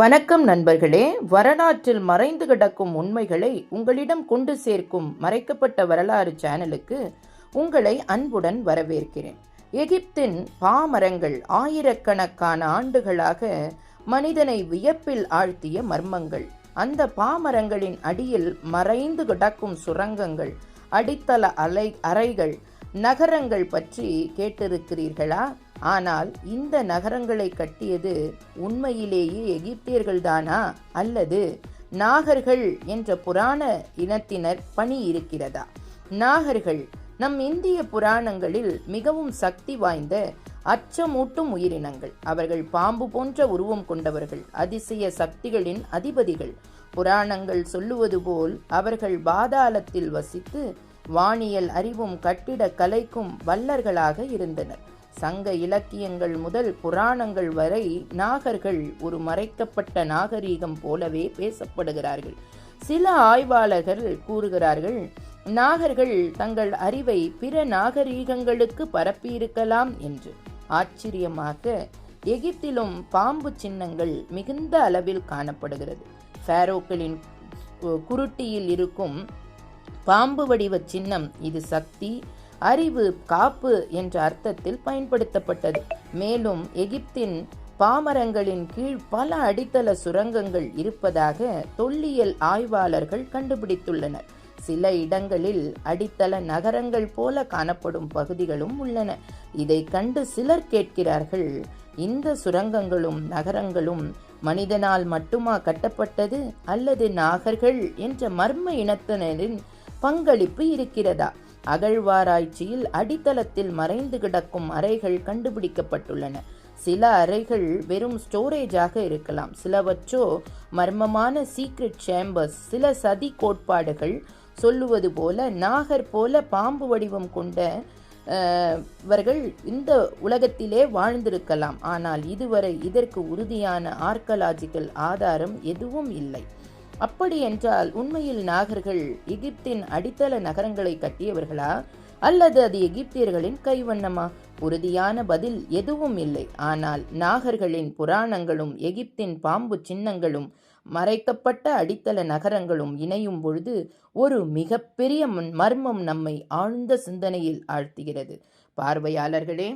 வணக்கம் நண்பர்களே வரலாற்றில் மறைந்து கிடக்கும் உண்மைகளை உங்களிடம் கொண்டு சேர்க்கும் மறைக்கப்பட்ட வரலாறு சேனலுக்கு உங்களை அன்புடன் வரவேற்கிறேன். எகிப்தின் பாமரங்கள் ஆயிரக்கணக்கான ஆண்டுகளாக மனிதனை வியப்பில் ஆழ்த்திய மர்மங்கள். அந்த பாமரங்களின் அடியில் மறைந்து கிடக்கும் சுரங்கங்கள் அடித்தள அலை அறைகள் நகரங்கள் பற்றி கேட்டிருக்கிறீர்களா? ஆனால் இந்த நகரங்களை கட்டியது உண்மையிலேயே எகிப்தியர்கள்தானா? அல்லது நாகர்கள் என்ற புராண இனத்தினர் பணி இருக்கிறதா? நாகர்கள் நம் இந்திய புராணங்களில் மிகவும் சக்தி வாய்ந்த அச்சமூட்டும் உயிரினங்கள். அவர்கள் பாம்பு போன்ற உருவம் கொண்டவர்கள் அதிசய சக்திகளின் அதிபதிகள். புராணங்கள் சொல்லுவது போல் அவர்கள் பாதாளத்தில் வசித்து வானியல் அறிவும் கட்டிட கலைக்கும் வல்லர்களாக இருந்தனர். சங்க இலக்கியங்கள் முதல் புராணங்கள் வரை நாகர்கள் ஒரு மறைக்கப்பட்ட நாகரீகம் போலவே பேசப்படுகிறார்கள். சில ஆய்வாளர்கள் கூறுகிறார்கள் நாகர்கள் தங்கள் அறிவை பிற நாகரீகங்களுக்கு பரப்பியிருக்கலாம் என்று. ஆச்சரியமாக எகிப்திலும் பாம்பு சின்னங்கள் மிகுந்த அளவில் காணப்படுகிறது. ஃபேரோக்களின் குருட்டியில் இருக்கும் பாம்பு வடிவ சின்னம் இது சக்தி அறிவு காப்பு என்ற அர்த்தத்தில் பயன்படுத்தப்பட்டது. மேலும் எகிப்தின் பாமரங்களின் கீழ் பல அடித்தள சுரங்கங்கள் இருப்பதாக தொல்லியல் ஆய்வாளர்கள் கண்டுபிடித்துள்ளனர். சில இடங்களில் அடித்தள நகரங்கள் போல காணப்படும் பகுதிகளும் உள்ளன. இதை கண்டு சிலர் கேட்கிறார்கள் இந்த சுரங்கங்களும் நகரங்களும் மனிதனால் மட்டுமா கட்டப்பட்டது அல்லது நாகர்கள் என்ற மர்ம இனத்தினரின் பங்களிப்பு இருக்கிறதா? அகழ்வாராய்ச்சியில் அடித்தளத்தில் மறைந்து கிடக்கும் அறைகள் கண்டுபிடிக்கப்பட்டுள்ளன. சில அறைகள் வெறும் ஸ்டோரேஜாக இருக்கலாம். சிலவற்றோ மர்மமான சீக்ரெட் சேம்பர்ஸ் சில சதி கோட்பாடுகள் சொல்லுவது போல நாகர் போல பாம்பு வடிவம் கொண்ட இவர்கள் இந்த உலகத்திலே வாழ்ந்திருக்கலாம். ஆனால் இதுவரை இதற்கு உறுதியான ஆர்கலாஜிக்கல் ஆதாரம் எதுவும் இல்லை. அப்படி என்றால் உண்மையில் நாகர்கள் எகிப்தின் அடித்தள நகரங்களை கட்டியவர்களா? அல்லது அது எகிப்தியர்களின் கைவண்ணமா? உறுதியான பதில் எதுவும் இல்லை. ஆனால் நாகர்களின் புராணங்களும் எகிப்தின் பாம்பு சின்னங்களும் மறைக்கப்பட்ட அடித்தள நகரங்களும் இணையும் பொழுது ஒரு மிகப்பெரிய மர்மம் நம்மை ஆழ்ந்த சிந்தனையில் ஆழ்த்துகிறது. பார்வையாளர்களே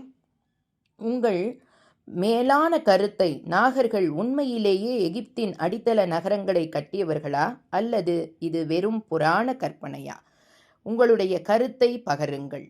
உங்கள் மேலான கருத்தை நாகர்கள் உண்மையிலேயே எகிப்தின் அடித்தள நகரங்களை கட்டியவர்களா? அல்லது இது வெறும் புராண கற்பனையா? உங்களுடைய கருத்தை பகருங்கள்.